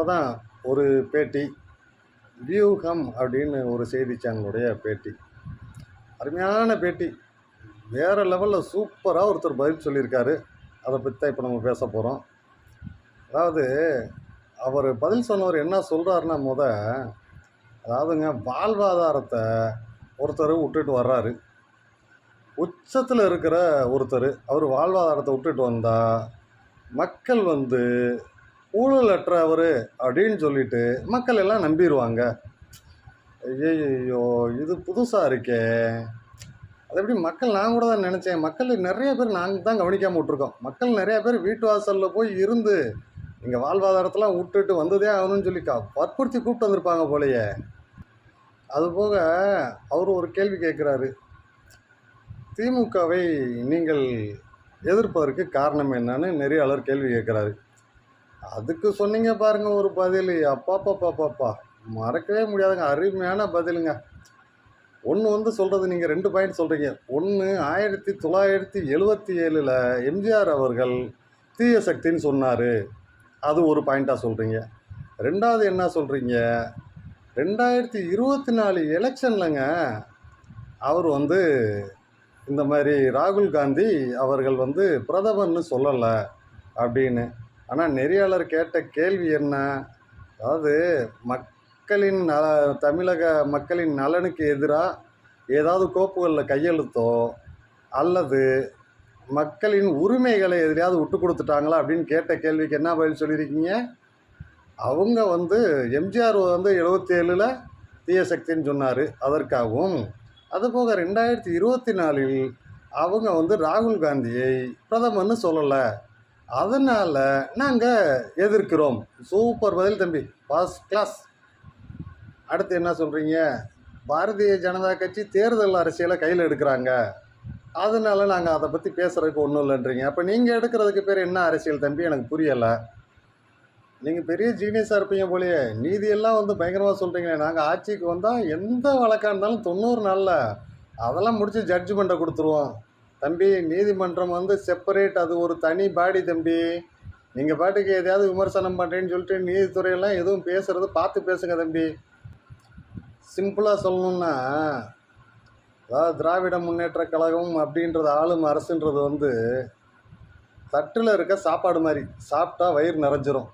அப்போ தான் ஒரு பேட்டி வியூகம் அப்படின்னு ஒரு செய்தி சேனலுடைய பேட்டி. அருமையான பேட்டி. வேறு லெவலில் சூப்பராக ஒருத்தர் பதில் சொல்லியிருக்காரு. அதை பற்றி தான் இப்போ நம்ம பேச போகிறோம் அதாவது அவர் பதில் சொன்னவர் என்ன சொல்கிறாருன்னா முத அதாவதுங்க வாழ்வாதாரத்தை ஒருத்தர் விட்டுட்டு வர்றாரு. உச்சத்தில் இருக்கிற ஒருத்தர் அவர் வாழ்வாதாரத்தை விட்டுட்டு வந்தால் மக்கள் வந்து ஊழலற்றவர் அப்படின்னு சொல்லிட்டு மக்கள் எல்லாம் நம்பிடுவாங்க ஐயோ இது புதுசாக இருக்கே. அது எப்படி மக்கள் நான் கூட தான் நினச்சேன். மக்கள் நிறைய பேர் நாங்கள் தான் கவனிக்காமல் விட்ருக்கோம் மக்கள் நிறைய பேர் வீட்டு வாசலில் போய் இருந்து இங்கே வாழ்வாதாரத்தெல்லாம் விட்டுட்டு வந்ததே ஆகணும்னு சொல்லி கா வற்புறுத்தி கூப்பிட்டு வந்திருப்பாங்க போலையே. அதுபோக அவர் ஒரு கேள்வி கேட்குறாரு. திமுகவை நீங்கள் எதிர்ப்பதற்கு காரணம் என்னன்னு நெறியாளர் கேள்வி கேட்குறாரு. அதுக்கு சொன்னீங்க பாருங்க ஒரு பதில். அப்பாப்பாப்பாப்பாப்பா மறக்கவே முடியாதுங்க. அருமையான பதிலுங்க. ஒன்று வந்து சொல்கிறது நீங்கள் ரெண்டு பாயிண்ட் சொல்கிறீங்க ஒன்று ஆயிரத்தி தொள்ளாயிரத்தி எழுபத்தி ஏழில் எம்ஜிஆர் அவர்கள் தீய சக்தின்னு சொன்னார். அது ஒரு பாயிண்ட்டாக சொல்கிறீங்க ரெண்டாவது என்ன சொல்கிறீங்க ரெண்டாயிரத்தி இருபத்தி நாலு எலெக்ஷன்லங்க அவர் வந்து இந்த மாதிரி ராகுல் காந்தி அவர்கள் வந்து பிரதமர்னு சொல்லலை அப்படின்னு. ஆனால் நெறியாளர் கேட்ட கேள்வி என்ன? அதாவது மக்களின் நல தமிழக மக்களின் நலனுக்கு எதிராக ஏதாவது கோப்புகளில் கையெழுத்தோ அல்லது மக்களின் உரிமைகளை எதிரையாவது விட்டு கொடுத்துட்டாங்களா அப்படின்னு கேட்ட கேள்விக்கு என்ன பதில் சொல்லியிருக்கீங்க? அவங்க வந்து எம்ஜிஆர் வந்து எழுபத்தி ஏழில் தீயசக்தின்னு சொன்னார் அதற்காகவும். அதுபோக ரெண்டாயிரத்தி இருபத்தி நாலில் அவங்க வந்து ராகுல் காந்தியை பிரதமர்னு சொல்லலை. அதனால் நாங்கள் எதிர்க்கிறோம். சூப்பர் பதில் தம்பி. ஃபர்ஸ்ட் கிளாஸ் அடுத்து என்ன சொல்கிறீங்க பாரதிய ஜனதா கட்சி தேர்தல் அரசியலை கையில் எடுக்கிறாங்க. அதனால நாங்கள் அதை பற்றி பேசுகிறதுக்கு ஒன்றும் இல்லைன்றீங்க. அப்போ நீங்கள் எடுக்கிறதுக்கு பேர் என்ன அரசியல் தம்பி? எனக்கு புரியலை. நீங்கள் பெரிய ஜீனியஸாக இருப்பீங்க போலயே. நீதியெல்லாம் வந்து பயங்கரமாக சொல்கிறீங்களே நாங்கள் ஆட்சிக்கு வந்தால் எந்த வழக்காக இருந்தாலும் தொண்ணூறு நாளில் அதெல்லாம் முடித்து ஜட்ஜ்மெண்ட்டை கொடுத்துருவோம். தம்பி நீதிமன்றம் வந்து செப்பரேட் அது ஒரு தனி பாடி தம்பி. நீங்கள் பாட்டுக்கு எதையாவது விமர்சனம் பண்ணுறேன்னு சொல்லிட்டு நீதித்துறையெல்லாம் எதுவும் பேசுகிறது பார்த்து பேசுங்க தம்பி. சிம்பிளாக சொல்லணுன்னா அதாவது திராவிட முன்னேற்ற கழகம் அப்படின்றது ஆளும் அரசுன்றது வந்து தட்டில் இருக்க சாப்பாடு மாதிரி. சாப்பிட்டா வயிறு நிறைஞ்சிரும்.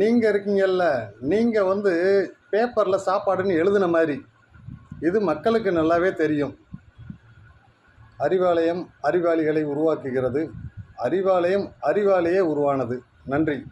நீங்கள் இருக்கீங்கல்ல நீங்கள் வந்து பேப்பரில் சாப்பாடுன்னு எழுதின மாதிரி. இது மக்களுக்கு நல்லாவே தெரியும். அறிவாலயம் அறிவாளிகளை உருவாக்குகிறது. அறிவாலயம் அறிவாளியே உருவானது. நன்றி.